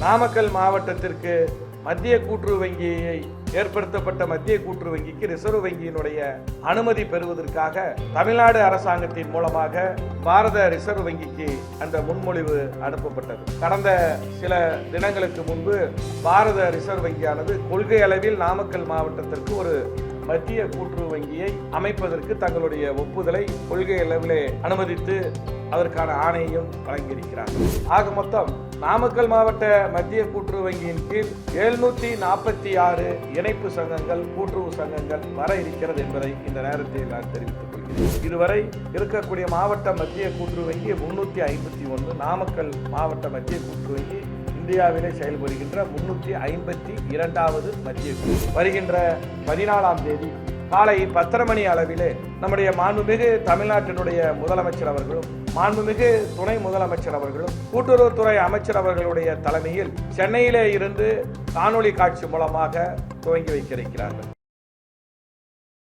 நாமக்கல் மாவட்டத்திற்கு மத்திய கூட்டுறவு வங்கியை ஏற்படுத்தப்பட்ட மத்திய கூட்டுறவு வங்கிக்கு ரிசர்வ் வங்கியினுடைய அனுமதி பெறுவதற்காக தமிழ்நாடு அரசாங்கத்தின் மூலமாக பாரத ரிசர்வ் வங்கிக்கு அந்த முன்மொழிவு அனுப்பப்பட்டது. கடந்த சில தினங்களுக்கு முன்பு பாரத ரிசர்வ் வங்கியானது கொள்கை அளவில் நாமக்கல் மாவட்டத்திற்கு ஒரு மத்திய கூட்டுறவு வங்கியை அமைப்பதற்கு தங்களுடைய ஒப்புதலை கொள்கை அளவிலே அனுமதித்து அதற்கான ஆணையையும் வழங்கியிருக்கிறார். ஆக மொத்தம் நாமக்கல் மாவட்ட மத்திய கூட்டுறவு வங்கியின் கீழ் எழுநூத்தி நாற்பத்தி ஆறு இணைப்பு சங்கங்கள் கூட்டுறவு சங்கங்கள் வர இருக்கிறது என்பதை இந்த நேரத்தில் நான் தெரிவித்துக் கொள்கிறேன். இதுவரை இருக்கக்கூடிய மாவட்ட மத்திய கூட்டுறவு வங்கி முன்னூத்தி ஐம்பத்தி ஒன்று நாமக்கல் மாவட்ட மத்திய கூட்டுறவு வங்கி இந்தியாவிலே செயல்படுகின்ற முன்னூற்றி ஐம்பத்தி இரண்டாவது மத்திய குழு. வருகின்ற பதினாலாம் தேதி காலை பத்தரை மணி அளவிலே நம்முடைய மாண்புமிகு தமிழ்நாட்டினுடைய முதலமைச்சர் அவர்களும் மாண்புமிகு துணை முதலமைச்சர் அவர்களும் கூட்டுறவுத்துறை அமைச்சர் அவர்களுடைய தலைமையில் சென்னையிலே இருந்து காணொளி காட்சி மூலமாக துவங்கி வைக்க இருக்கிறார்கள்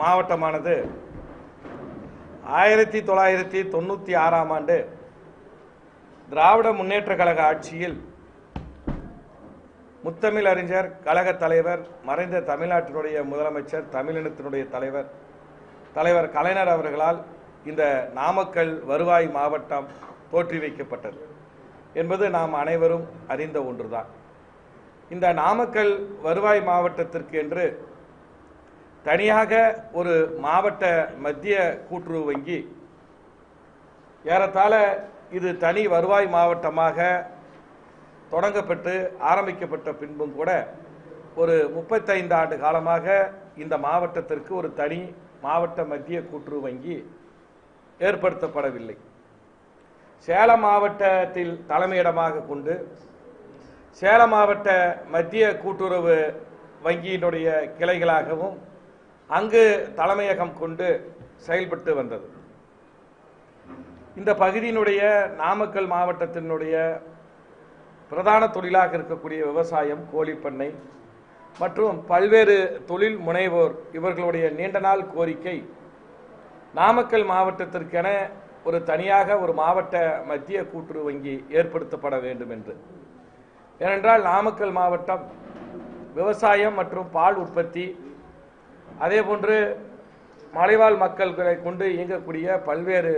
மாவட்டமானது. ஆயிரத்தி தொள்ளாயிரத்தி தொண்ணூற்றி ஆறாம் ஆண்டு திராவிட முன்னேற்ற கழக ஆட்சியில் முத்தமிழ் அறிஞர் கழக தலைவர் மறைந்த தமிழ்நாட்டினுடைய முதலமைச்சர் தமிழினத்தினுடைய தலைவர் தலைவர் கலைஞர் அவர்களால் இந்த நாமக்கல் வருவாய் மாவட்டம் தோற்றி வைக்கப்பட்டது என்பது நாம் அனைவரும் அறிந்த ஒன்றுதான். இந்த நாமக்கல் வருவாய் மாவட்டத்திற்கு என்று தனியாக ஒரு மாவட்ட மத்திய கூட்டுறவு வங்கி ஏறத்தாழ இது தனி வருவாய் மாவட்டமாக தொடங்கப்பட்டு ஆரம்பிக்கப்பட்ட பின்பும் கூட ஒரு முப்பத்தைந்து ஆண்டு காலமாக இந்த மாவட்டத்திற்கு ஒரு தனி மாவட்ட மத்திய கூட்டுறவு வங்கி ஏற்படுத்தப்படவில்லை. சேலம் மாவட்டத்தில் தலைமையிடமாக கொண்டு சேலம் மாவட்ட மத்திய கூட்டுறவு வங்கியினுடைய கிளைகளாகவும் அங்கு தலைமையகம் கொண்டு செயல்பட்டு வந்தது. இந்த பகுதியினுடைய நாமக்கல் மாவட்டத்தினுடைய பிரதான தொழிலாக இருக்கக்கூடிய விவசாயம் கோழிப்பண்ணை மற்றும் பல்வேறு தொழில் முனைவோர் இவர்களுடைய நீண்ட நாள் கோரிக்கை நாமக்கல் மாவட்டத்திற்கென ஒரு தனியாக ஒரு மாவட்ட மத்திய கூட்டுறவு வங்கி ஏற்படுத்தப்பட வேண்டும் என்று. ஏனென்றால் நாமக்கல் மாவட்டம் விவசாயம் மற்றும் பால் உற்பத்தி அதே போன்று மலைவாழ் மக்கள்களை கொண்டு இயங்கக்கூடிய பல்வேறு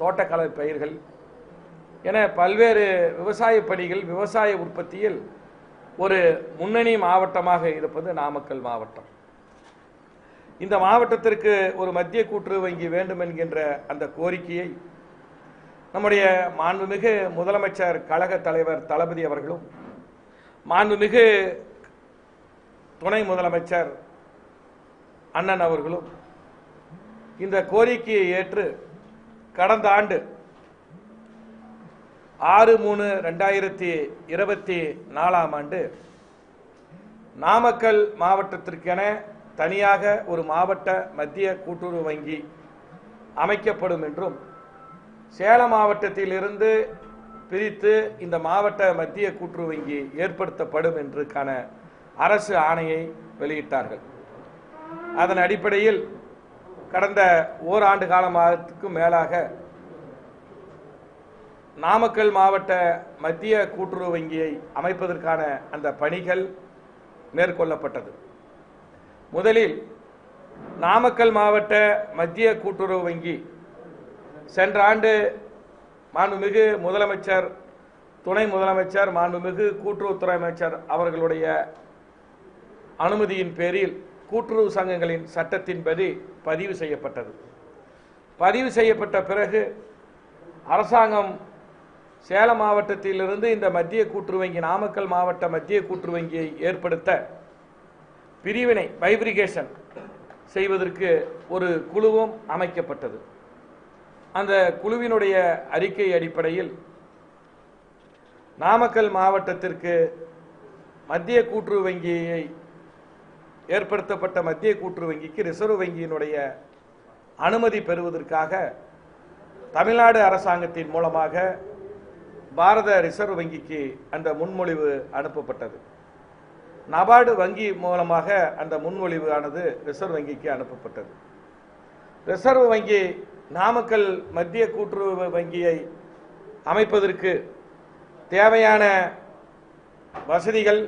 தோட்டக்கலை பயிர்கள். என பல்வேறு விவசாய பணிகள் விவசாய உற்பத்தியில் ஒரு முன்னணி மாவட்டமாக இருப்பது நாமக்கல் மாவட்டம். இந்த மாவட்டத்திற்கு ஒரு மத்திய கூட்டுறவு வங்கி வேண்டும் என்கின்ற அந்த கோரிக்கையை நம்முடைய மாண்புமிகு முதலமைச்சர் கழக தலைவர் தளபதி அவர்களும் மாண்புமிகு துணை முதலமைச்சர் அண்ணன் அவர்களும் இந்த கோரிக்கையை ஏற்று கடந்த ஆண்டு ஆறு மூணு ரெண்டாயிரத்தி இருபத்தி நாலாம் ஆண்டு நாமக்கல் மாவட்டத்திற்கென தனியாக ஒரு மாவட்ட மத்திய கூட்டுறவு வங்கி அமைக்கப்படும் என்றும் சேலம் மாவட்டத்திலிருந்து பிரித்து இந்த மாவட்ட மத்திய கூட்டுறவு வங்கி ஏற்படுத்தப்படும் என்றுக்கான அரசு ஆணையை வெளியிட்டார்கள். அதன் அடிப்படையில் கடந்த ஓராண்டு காலமாகத்துக்கு மேலாக நாமக்கல் மாவட்ட மத்திய கூட்டுறவு வங்கியை அமைப்பதற்கான அந்த பணிகள் மேற்கொள்ளப்பட்டது. முதலில் நாமக்கல் மாவட்ட மத்திய கூட்டுறவு வங்கி சென்ற ஆண்டு மாண்புமிகு முதலமைச்சர் துணை முதலமைச்சர் மாண்புமிகு கூட்டுறவுத்துறை அமைச்சர் அவர்களுடைய அனுமதியின் பேரில் கூட்டுறவு சங்கங்களின் சட்டத்தின்படி பதிவு செய்யப்பட்டது. பதிவு செய்யப்பட்ட பிறகு அரசாங்கம் சேலம் மாவட்டத்திலிருந்து இந்த மத்திய கூட்டுறவு வங்கி நாமக்கல் மாவட்ட மத்திய கூட்டுறவு வங்கியை ஏற்படுத்த பிரிவினை பைப்ரிகேஷன் செய்வதற்கு ஒரு குழுவும் அமைக்கப்பட்டது. அந்த குழுவினுடைய அறிக்கை அடிப்படையில் நாமக்கல் மாவட்டத்திற்கு மத்திய கூட்டுறவு வங்கியை ஏற்படுத்தப்பட்ட மத்திய கூட்டுறவு வங்கிக்கு ரிசர்வ் வங்கியினுடைய அனுமதி பெறுவதற்காக தமிழ்நாடு அரசாங்கத்தின் மூலமாக பாரத ரிசர்வ் வங்கிக்கு அந்த முன்மொழிவு அனுப்பப்பட்டது. நபார்டு வங்கி மூலமாக அந்த முன்மொழிவு ஆனது ரிசர்வ் வங்கிக்கு அனுப்பப்பட்டது. ரிசர்வ் வங்கி நாமக்கல் மத்திய கூட்டுறவு வங்கியை அமைப்பதற்கு தேவையான வசதிகள்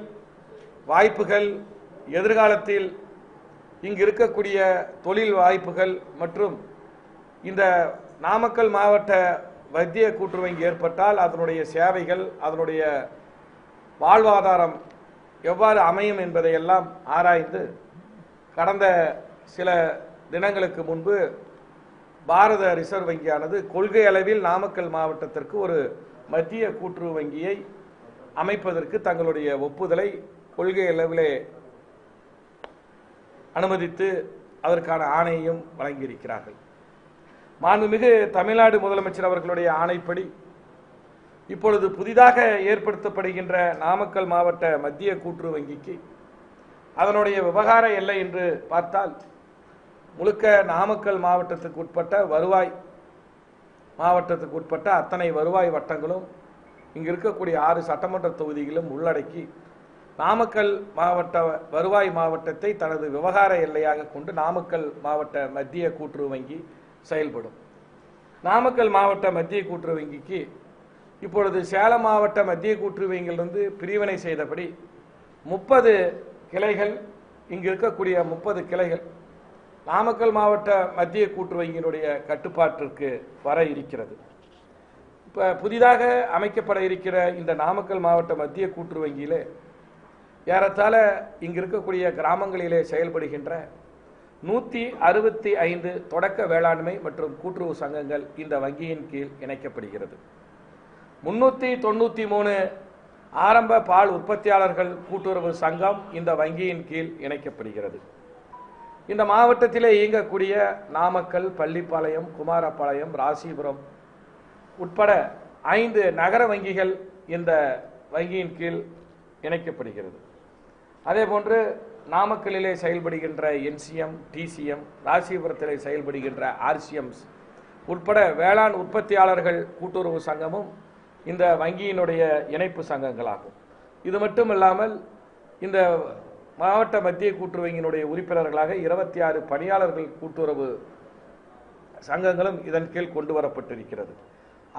வாய்ப்புகள் எதிர்காலத்தில் இங்கு இருக்கக்கூடிய தொழில் வாய்ப்புகள் மற்றும் இந்த நாமக்கல் மாவட்ட மத்திய கூட்டுறவு வங்கி ஏற்பட்டால் அதனுடைய சேவைகள் அதனுடைய வாழ்வாதாரம் எவ்வாறு அமையும் என்பதையெல்லாம் ஆராய்ந்து கடந்த சில தினங்களுக்கு முன்பு பாரத ரிசர்வ் வங்கியானது கொள்கை அளவில் நாமக்கல் மாவட்டத்திற்கு ஒரு மத்திய கூட்டுறவு வங்கியை அமைப்பதற்கு தங்களுடைய ஒப்புதலை கொள்கை அளவிலே அனுமதித்து அதற்கான ஆணையையும் வழங்கியிருக்கிறார்கள். மாண்புமிகு தமிழ்நாடு முதலமைச்சர் அவர்களுடைய ஆணைப்படி இப்பொழுது புதிதாக ஏற்படுத்தப்படுகின்ற நாமக்கல் மாவட்ட மத்திய கூற்று வங்கிக்கு அதனுடைய விவகார எல்லை என்று பார்த்தால் முழுக்க நாமக்கல் மாவட்டத்துக்கு உட்பட்ட வருவாய் மாவட்டத்துக்கு உட்பட்ட அத்தனை வருவாய் வட்டங்களும் இங்கு இருக்கக்கூடிய ஆறு சட்டமன்ற தொகுதிகளும் உள்ளடக்கி நாமக்கல் மாவட்ட வருவாய் மாவட்டத்தை தனது விவகார எல்லையாக கொண்டு நாமக்கல் மாவட்ட மத்திய கூட்டுறவு வங்கி செயல்படும். நாமக்கல் மாவட்ட மத்திய கூட்டுறவு வங்கிக்கு இப்பொழுது சேலம் மாவட்ட மத்திய கூட்டுறவு வங்கியிலிருந்து பிரிவினை செய்தபடி முப்பது கிளைகள் இங்கு இருக்கக்கூடிய முப்பது கிளைகள் நாமக்கல் மாவட்ட மத்திய கூட்டுறவு வங்கியினுடைய கட்டுப்பாட்டிற்கு வர இருக்கிறது. இப்போ புதிதாக அமைக்கப்பட இருக்கிற இந்த நாமக்கல் மாவட்ட மத்திய கூட்டுறவு வங்கியிலே ஏறத்தாழ இங்கு இருக்கக்கூடிய கிராமங்களிலே செயல்படுகின்ற நூற்றி அறுபத்தி ஐந்து தொடக்க வேளாண்மை மற்றும் கூட்டுறவு சங்கங்கள் இந்த வங்கியின் கீழ் இணைக்கப்படுகிறது. முன்னூற்றி தொண்ணூற்றி மூணு ஆரம்ப பால் உற்பத்தியாளர்கள் கூட்டுறவு சங்கம் இந்த வங்கியின் கீழ் இணைக்கப்படுகிறது. இந்த மாவட்டத்திலே இயங்கக்கூடிய நாமக்கல் பள்ளிப்பாளையம் குமாரபாளையம் ராசிபுரம் உட்பட ஐந்து நகர வங்கிகள் இந்த வங்கியின் கீழ் இணைக்கப்படுகிறது. அதே போன்று நாமக்கல்லிலே செயல்படுகின்ற என்சிஎம் டிசிஎம் ராசிபுரத்திலே செயல்படுகின்ற ஆர்சிஎம்ஸ் உட்பட வேளாண் உற்பத்தியாளர்கள் கூட்டுறவு சங்கமும் இந்த வங்கியினுடைய இணைப்பு சங்கங்களாகும். இது மட்டும் இல்லாமல் இந்த மாவட்ட மத்திய கூட்டுறவு வங்கியினுடைய உறுப்பினர்களாக இருபத்தி ஆறு பணியாளர்கள் கூட்டுறவு சங்கங்களும் இதன் கீழ் கொண்டு வரப்பட்டிருக்கிறது.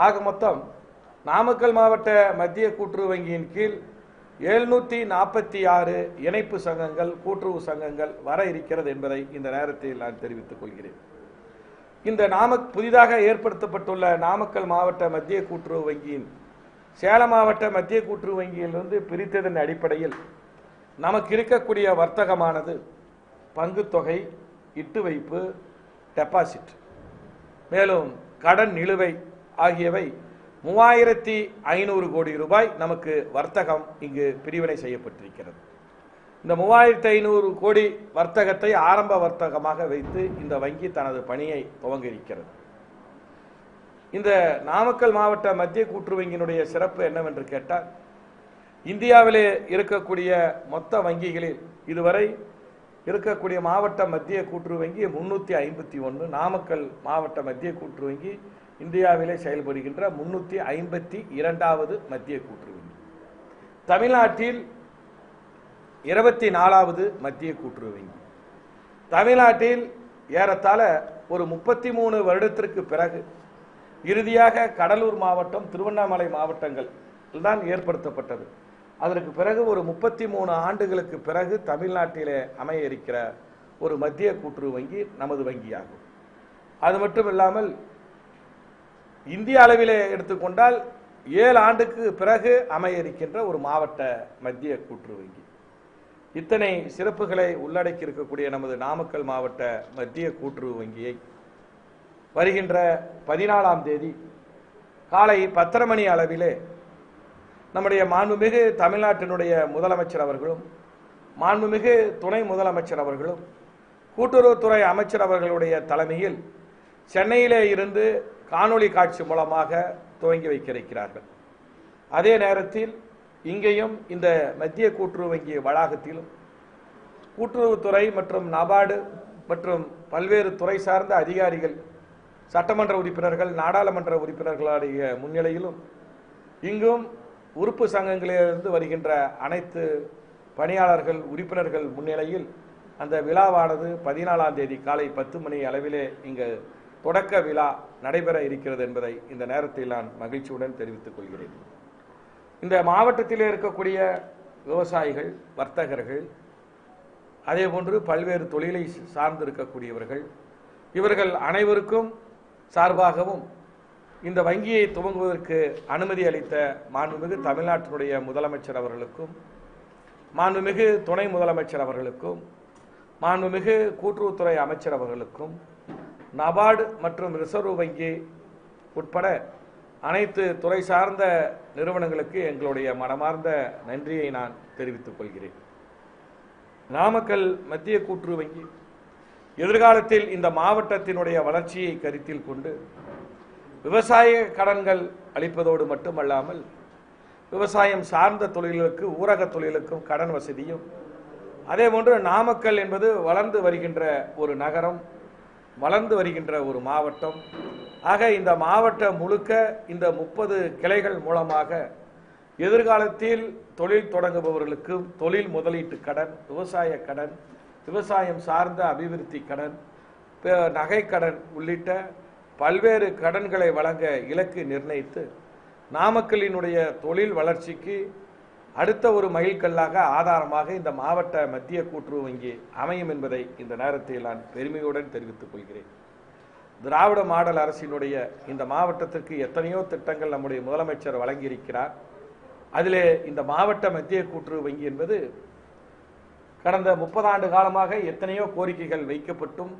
ஆக மொத்தம் நாமக்கல் மாவட்ட மத்திய கூட்டுறவு வங்கியின் கீழ் எழுநூற்றி நாற்பத்தி ஆறு இணைப்பு சங்கங்கள் கூட்டுறவு சங்கங்கள் வர இருக்கிறது என்பதை இந்த நேரத்தில் நான் தெரிவித்துக் கொள்கிறேன். இந்த நாம புதிதாக ஏற்படுத்தப்பட்டுள்ள நாமக்கல் மாவட்ட மத்திய கூட்டுறவு வங்கியின் சேலம் மாவட்ட மத்திய கூட்டுறவு வங்கியிலிருந்து பிரித்ததன் அடிப்படையில் நமக்கு இருக்கக்கூடிய வர்த்தகமானது பங்குத்தொகை இட்டு வைப்பு டெபாசிட் மேலும் கடன் நிலுவை ஆகியவை மூவாயிரத்தி ஐநூறு கோடி ரூபாய் நமக்கு வர்த்தகம் இங்கு பிரிவினை செய்யப்பட்டிருக்கிறது. இந்த மூவாயிரத்தி ஐநூறு கோடி வர்த்தகத்தை ஆரம்ப வர்த்தகமாக வைத்து இந்த வங்கி தனது பணியை துவங்கியிருக்கிறது. இந்த நாமக்கல் மாவட்ட மத்திய கூற்று வங்கியினுடைய சிறப்பு என்னவென்று கேட்டால் இந்தியாவிலே இருக்கக்கூடிய மொத்த வங்கிகளில் இதுவரை இருக்கக்கூடிய மாவட்ட மத்திய கூட்டுறவு வங்கி முன்னூற்றி ஐம்பத்தி ஒன்று நாமக்கல் மாவட்ட மத்திய கூட்டுறவு வங்கி இந்தியாவிலே செயல்படுகின்ற முன்னூற்றி ஐம்பத்தி இரண்டாவது மத்திய கூட்டுறவு வங்கி தமிழ்நாட்டில் இருபத்தி நாலாவது மத்திய கூட்டுறவு வங்கி தமிழ்நாட்டில் ஏறத்தாழ ஒரு முப்பத்தி மூணு வருடத்திற்கு பிறகு இறுதியாக கடலூர் மாவட்டம் திருவண்ணாமலை மாவட்டங்கள் தான் ஏற்படுத்தப்பட்டது. அதற்கு பிறகு ஒரு முப்பத்தி மூணு ஆண்டுகளுக்கு பிறகு தமிழ்நாட்டிலே அமைய இருக்கிற ஒரு மத்திய கூட்டுறவு வங்கி நமது வங்கியாகும். அது மட்டும் இல்லாமல் இந்திய அளவிலே எடுத்துக்கொண்டால் ஏழு ஆண்டுக்கு பிறகு அமைய இருக்கின்ற ஒரு மாவட்ட மத்திய கூற்று வங்கி. இத்தனை சிறப்புகளை உள்ளடக்கி இருக்கக்கூடிய நமது நாமக்கல் மாவட்ட மத்திய கூட்டுறவு வங்கியை வருகின்ற பதினாலாம் தேதி காலை பத்தரை மணி அளவிலே நம்முடைய மாண்புமிகு தமிழ்நாட்டினுடைய முதலமைச்சர் அவர்களும் மாண்புமிகு துணை முதலமைச்சர் அவர்களும் கூட்டுறவுத்துறை அமைச்சர் அவர்களுடைய தலைமையில் சென்னையிலே இருந்து காணொளி காட்சி மூலமாக துவங்கி வைக்க இருக்கிறார்கள் அதே நேரத்தில் இங்கேயும் இந்த மத்திய கூட்டுறவு வங்கி வளாகத்திலும் கூட்டுறவுத்துறை மற்றும் நபார்டு மற்றும் பல்வேறு துறை சார்ந்த அதிகாரிகள் சட்டமன்ற உறுப்பினர்கள் நாடாளுமன்ற உறுப்பினர்களுடைய முன்னிலையிலும் இங்கும் உறுப்பு சங்கங்களிலிருந்து வருகின்ற அனைத்து பணியாளர்கள் உறுப்பினர்கள் முன்னிலையில் அந்த விழாவானது பதினாலாம் தேதி காலை பத்து மணி அளவிலே இங்கு தொடக்க விழா நடைபெற இருக்கிறது என்பதை இந்த நேரத்தில் நான் மகிழ்ச்சியுடன் தெரிவித்துக் கொள்கிறேன். இந்த மாவட்டத்தில் இருக்கக்கூடிய விவசாயிகள் வர்த்தகர்கள் அதே போன்று பல்வேறு தொழிலை சார்ந்து இருக்கக்கூடியவர்கள் இவர்கள் அனைவருக்கும் சார்பாகவும் இந்த வங்கியை துவங்குவதற்கு அனுமதி அளித்த மாண்புமிகு தமிழ்நாட்டினுடைய முதலமைச்சர் அவர்களுக்கும் மாண்புமிகு துணை முதலமைச்சர் அவர்களுக்கும் மாண்புமிகு கூட்டுறவுத்துறை அமைச்சர் அவர்களுக்கும் நபார்டு மற்றும் ரிசர்வ் வங்கி உட்பட அனைத்து துறை சார்ந்த நிறுவனங்களுக்கு எங்களுடைய மனமார்ந்த நன்றியை நான் தெரிவித்துக் கொள்கிறேன். நாமக்கல் மத்திய கூற்று வங்கி எதிர்காலத்தில் இந்த மாவட்டத்தினுடைய வளர்ச்சியை கருத்தில் கொண்டு விவசாய கடன்கள் அளிப்பதோடு மட்டுமல்லாமல் விவசாயம் சார்ந்த தொழில்களுக்கு ஊரக தொழிலுக்கும் கடன் வசதியும் அதே போன்று நாமக்கல் என்பது வளர்ந்து வருகின்ற ஒரு நகரம். வளர்ந்து வருகின்ற ஒரு மாவட்டம். ஆக இந்த மாவட்டம் முழுக்க இந்த முப்பது கிளைகள் மூலமாக எதிர்காலத்தில் தொழில் தொடங்குபவர்களுக்கு தொழில் முதலீட்டு கடன் விவசாய கடன் விவசாயம் சார்ந்த அபிவிருத்தி கடன் நகைக்கடன் உள்ளிட்ட பல்வேறு கடன்களை வழங்க இலக்கு நிர்ணயித்து நாமக்கல்லினுடைய தொழில் வளர்ச்சிக்கு அடுத்த ஒரு மைல்கல்லாக ஆதாரமாக இந்த மாவட்ட மத்திய கூட்டுறவு வங்கி அமையும் என்பதை இந்த நேரத்தில் நான் பெருமையுடன் தெரிவித்துக் கொள்கிறேன். திராவிட மாடல் அரசினுடைய இந்த மாவட்டத்திற்கு எத்தனையோ திட்டங்கள் நம்முடைய முதலமைச்சர் வழங்கியிருக்கிறார். அதிலே இந்த மாவட்ட மத்திய கூட்டுறவு வங்கி என்பது கடந்த முப்பதாண்டு காலமாக எத்தனையோ கோரிக்கைகள் வைக்கப்பட்டும்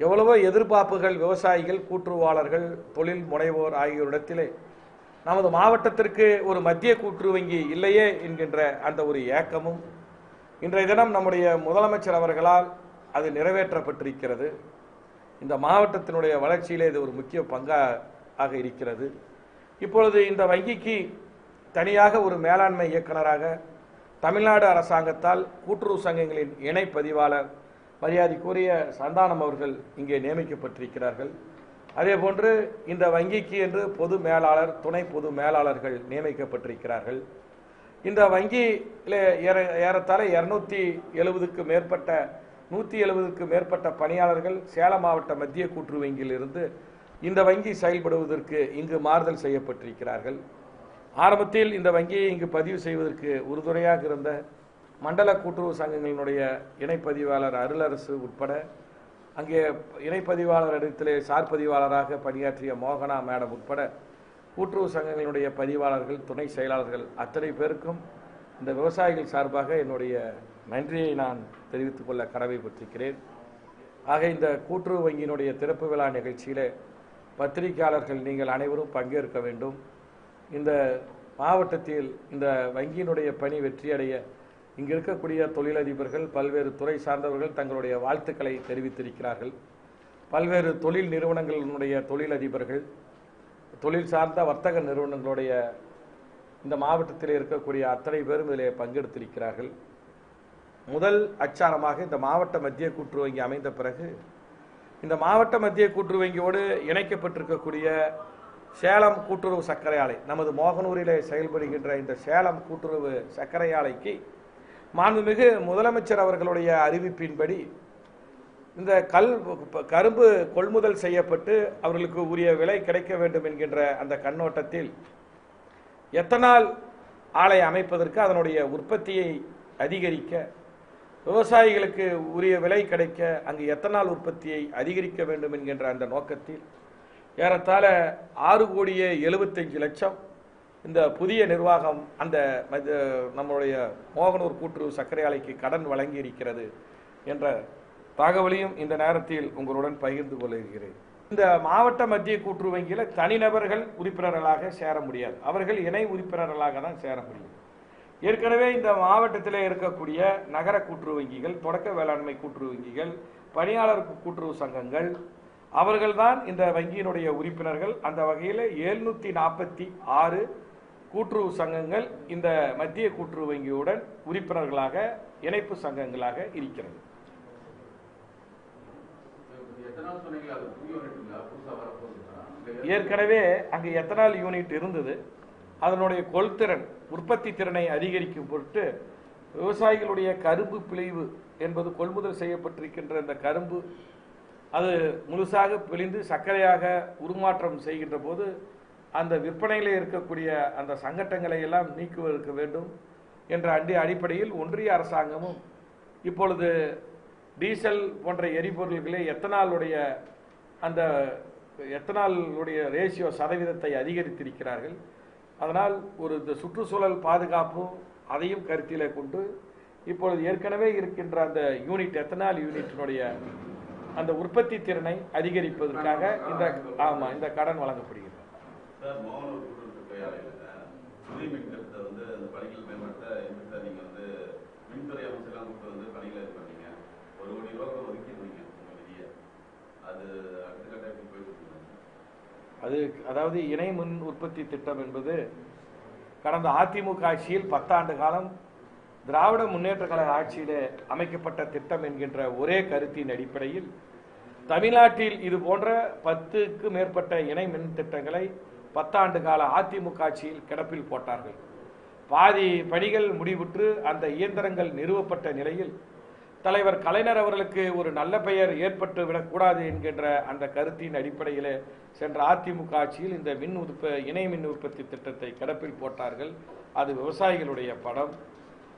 எவ்வளவோ எதிர்பார்ப்புகள் விவசாயிகள் கூட்டுறவாளர்கள் தொழில் முனைவோர் ஆகியோரிடத்திலே நமது மாவட்டத்திற்கு ஒரு மத்திய கூட்டுறவு வங்கி இல்லையே என்கின்ற அந்த ஒரு ஏக்கமும் இன்றைய தினம் நம்முடைய முதலமைச்சர் அவர்களால் அது நிறைவேற்றப்பட்டிருக்கிறது. இந்த மாவட்டத்தினுடைய வளர்ச்சியிலே இது ஒரு முக்கிய பங்காக இருக்கிறது. இப்பொழுது இந்த வங்கிக்கு தனியாக ஒரு மேலாண்மை இயக்குனராக தமிழ்நாடு அரசாங்கத்தால் கூட்டுறவு சங்கங்களின் இணை பதிவாளர் மரியாதைக்குரிய சந்தானம் அவர்கள் இங்கே நியமிக்கப்பட்டிருக்கிறார்கள். அதே போன்று இந்த வங்கிக்கு என்று பொது மேலாளர் துணை பொது மேலாளர்கள் நியமிக்கப்பட்டிருக்கிறார்கள். இந்த வங்கியில் ஏற ஏறத்தாழ இரநூத்தி எழுபதுக்கு மேற்பட்ட நூற்றி எழுபதுக்கு மேற்பட்ட பணியாளர்கள் சேலம் மாவட்ட மத்திய கூட்டுறவு வங்கியிலிருந்து இந்த வங்கி செயல்படுவதற்கு இங்கு மாறுதல் செய்யப்பட்டிருக்கிறார்கள். ஆரம்பத்தில் இந்த வங்கியை இங்கு பதிவு செய்வதற்கு உறுதுணையாக இருந்த மண்டல கூட்டுறவு சங்கங்களினுடைய இணைப்பதிவாளர் அருளரசு உட்பட அங்கே இணைப்பதிவாளர் இடத்திலே சார் பதிவாளராக பணியாற்றிய மோகனா மேடம் உட்பட கூட்டுறவு சங்கங்களினுடைய பதிவாளர்கள் துணை செயலாளர்கள் அத்தனை பேருக்கும் இந்த விவசாயிகள் சார்பாக என்னுடைய நன்றியை நான் தெரிவித்துக் கொள்ள கடமைப்பட்டிருக்கிறேன். ஆக இந்த கூட்டுறவு வங்கியினுடைய திறப்பு விழா நிகழ்ச்சியில் பத்திரிகையாளர்கள் நீங்கள் அனைவரும் பங்கேற்க வேண்டும். இந்த மாவட்டத்தில் இந்த வங்கியினுடைய பணி வெற்றியடைய இங்கு இருக்கக்கூடிய தொழிலதிபர்கள் பல்வேறு துறை சார்ந்தவர்கள் தங்களுடைய வாழ்த்துக்களை தெரிவித்திருக்கிறார்கள். பல்வேறு தொழில் நிறுவனங்களினுடைய தொழிலதிபர்கள் தொழில் சார்ந்த வர்த்தக நிறுவனங்களுடைய இந்த மாவட்டத்தில் இருக்கக்கூடிய அத்தனை பேரும் இதில் பங்கெடுத்திருக்கிறார்கள். முதல் அச்சாரமாக இந்த மாவட்ட மத்திய கூட்டுறவு வங்கி அமைந்த பிறகு இந்த மாவட்ட மத்திய கூட்டுறவு வங்கியோடு இணைக்கப்பட்டிருக்கக்கூடிய சேலம் கூட்டுறவு சர்க்கரை ஆலை நமது மோகனூரிலே செயல்படுகின்ற இந்த சேலம் கூட்டுறவு சர்க்கரை ஆலைக்கு மாண்புமிகு முதலமைச்சர் அவர்களுடைய அறிவிப்பின்படி இந்த கல் கரும்பு கொள்முதல் செய்யப்பட்டு அவர்களுக்கு உரிய விலை கிடைக்க வேண்டும் என்கின்ற அந்த கண்ணோட்டத்தில் எத்தனால் ஆலை அமைப்பதற்கு அதனுடைய உற்பத்தியை அதிகரிக்க விவசாயிகளுக்கு உரிய விலை கிடைக்க அங்கு எத்தனால் உற்பத்தியை அதிகரிக்க வேண்டும் என்கின்ற அந்த நோக்கத்தில் ஏறத்தாழ ஆறு கோடியே எழுபத்தஞ்சு லட்சம் இந்த புதிய நிர்வாகம் அந்த மத- நம்முடைய மோகனூர் கூட்டுறவு சர்க்கரை ஆலைக்கு கடன் வழங்கி இருக்கிறது என்ற தகவலையும் இந்த நேரத்தில் உங்களுடன் பகிர்ந்து கொள்கிறேன். இந்த மாவட்ட மத்திய கூட்டுறவு வங்கியில் தனிநபர்கள் உறுப்பினர்களாக சேர முடியாது. அவர்கள் இணை உறுப்பினர்களாக தான் சேர முடியும். ஏற்கனவே இந்த மாவட்டத்தில் இருக்கக்கூடிய நகர கூட்டுறவு வங்கிகள் தொடக்க வேளாண்மை கூட்டுறவு வங்கிகள் பணியாளர் கூட்டுறவு சங்கங்கள் அவர்கள்தான் இந்த வங்கியினுடைய உறுப்பினர்கள். அந்த வகையில் எழுநூற்றி நாற்பத்தி ஆறு கூட்டுறவு சங்கங்கள் இந்த மத்திய கூட்டுறவு வங்கியுடன் உறுப்பினர்களாக இணைப்பு சங்கங்களாக இருக்கிறது. ஏற்கனவே அங்கு எத்தனால் யூனிட் இருந்தது. அதனுடைய கொள்திறன் உற்பத்தி திறனை அதிகரிக்கும் பொருட்டு விவசாயிகளுடைய கரும்பு பிழிவு என்பது கொள்முதல் செய்யப்பட்டிருக்கின்ற இந்த கரும்பு அது முழுசாக பிழிந்து சர்க்கரையாக உருமாற்றம் செய்கின்ற போது அந்த விற்பனையில் இருக்கக்கூடிய அந்த சங்கட்டங்களை எல்லாம் நீக்குவதற்கு வேண்டும் என்ற அண்டி அடிப்படையில் ஒன்றிய அரசாங்கமும் இப்பொழுது டீசல் போன்ற எரிபொருள்களே எத்தனாலுடைய அந்த எத்தனாலுடைய ரேஷியோ சதவீதத்தை அதிகரித்திருக்கிறார்கள். அதனால் ஒரு இந்த சுற்றுச்சூழல் பாதுகாப்பு அதையும் கருத்தில் கொண்டு இப்பொழுது ஏற்கனவே இருக்கின்ற அந்த யூனிட் எத்தனால் யூனிட்டினுடைய அந்த உற்பத்தி திறனை அதிகரிப்பதற்காக இந்த ஆமாம் இந்த கடன் வழங்கப்படுகிறது. சார் மோகனூர் கூட்டுறவு ஆலையில் புதிய மின் திட்டத்தை வந்து அந்த பணிகள் மேம்படுத்த எப்படி சார் நீங்கள் வந்து மின்துறை அமைச்சர்லாம் கூப்பிட்டு வந்து பணிகளை இது பண்ணீங்க. ஒரு கோடி ரூபா கூட ஒதுக்கிடுவீங்க உங்கள் நிதியை. அது அடுத்த கட்ட எப்படி போயிட்டு அது அதாவது இணை மின் உற்பத்தி திட்டம் என்பது கடந்த அதிமுக ஆட்சியில் பத்தாண்டு காலம் திராவிட முன்னேற்ற கழக ஆட்சியிலே அமைக்கப்பட்ட திட்டம் என்கின்ற ஒரே கருத்தின் அடிப்படையில் தமிழ்நாட்டில் இது போன்ற பத்துக்கு மேற்பட்ட இணை மின் திட்டங்களை பத்தாண்டு கால அதிமுக ஆட்சியில் கிடப்பில் போட்டார்கள். பாதி பணிகள் முடிவுற்று அந்த இயந்திரங்கள் நிறுவப்பட்ட நிலையில் தலைவர் கலைஞர் அவர்களுக்கு ஒரு நல்ல பெயர் ஏற்பட்டு விடக்கூடாது என்கின்ற அந்த கருத்தின் அடிப்படையிலே சென்ற அதிமுக ஆட்சியில் இந்த மின் உற்ப இணை மின் உற்பத்தி திட்டத்தை கிடப்பில் போட்டார்கள். அது விவசாயிகளுடைய படம்.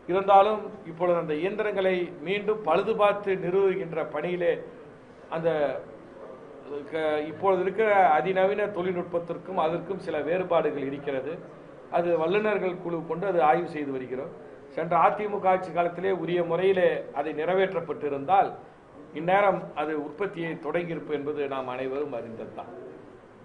இருந்தாலும் இப்பொழுது அந்த இயந்திரங்களை மீண்டும் பழுது பார்த்து நிறுவுகின்ற பணியிலே அந்த இப்பொழுது இருக்கிற அதிநவீன தொழில்நுட்பத்திற்கும் அதற்கும் சில வேறுபாடுகள் இருக்கிறது. அது வல்லுநர்கள் குழு கொண்டு அது ஆய்வு செய்து வருகிறோம். சென்ற அதிமுக ஆட்சி காலத்திலே உரிய முறையிலே அதை நிறைவேற்றப்பட்டிருந்தால் இந்நேரம் அது உற்பத்தியை தொடங்கியிருப்பு என்பது நாம் அனைவரும் அறிந்ததுதான்.